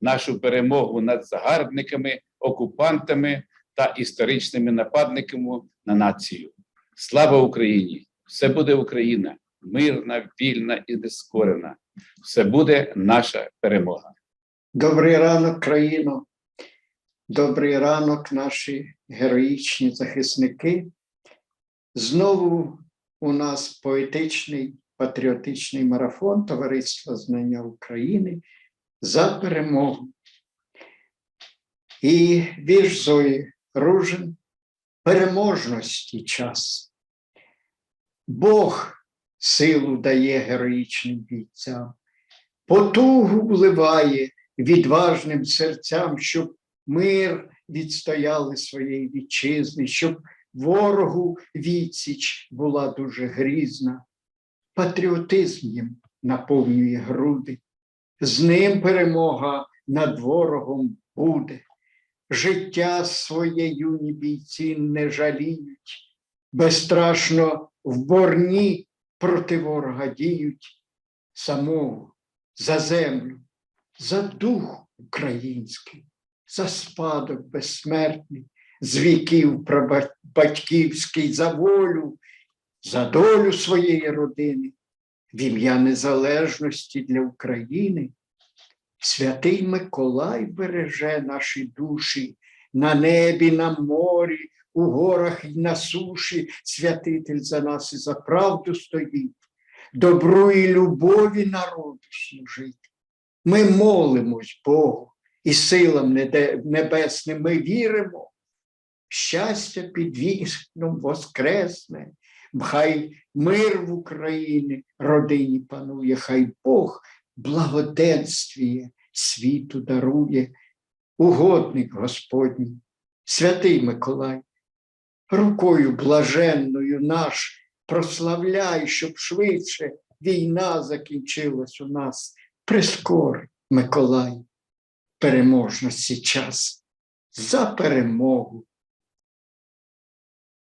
нашу перемогу над загарбниками, окупантами та історичними нападниками на націю. Слава Україні! Все буде Україна, мирна, вільна і нескорена. Все буде наша перемога. Добрий ранок, країно. Добрий ранок, наші героїчні захисники. Знову у нас поетичний патріотичний марафон Товариства Знання України за перемогу. І вірш Зої Ружин переможності час. Бог силу дає героїчним бійцям, потугу вливає відважним серцям, щоб мир відстояли своєї вітчизни, щоб ворогу відсіч була дуже грізна. Патріотизм їм наповнює груди, з ним перемога над ворогом буде. Життя своє юні бійці не жаліють, безстрашно в борні проти ворога діють. Самого за землю, за дух український, за спадок безсмертний, з віків прабатьківський, за волю, за долю своєї родини, в ім'я незалежності для України. Святий Миколай береже наші душі на небі, на морі, у горах і на суші. Святитель за нас і за правду стоїть, добру і любові народу служить. Ми молимось Богу і силам небесним ми віримо. Щастя під вікном воскресне, хай мир в Україні родині панує, хай Бог благоденствіє, світу дарує, угодник Господній, святий Миколай, рукою блаженною наш прославляй, щоб швидше війна закінчилась у нас. Прискор, Миколай, переможності час за перемогу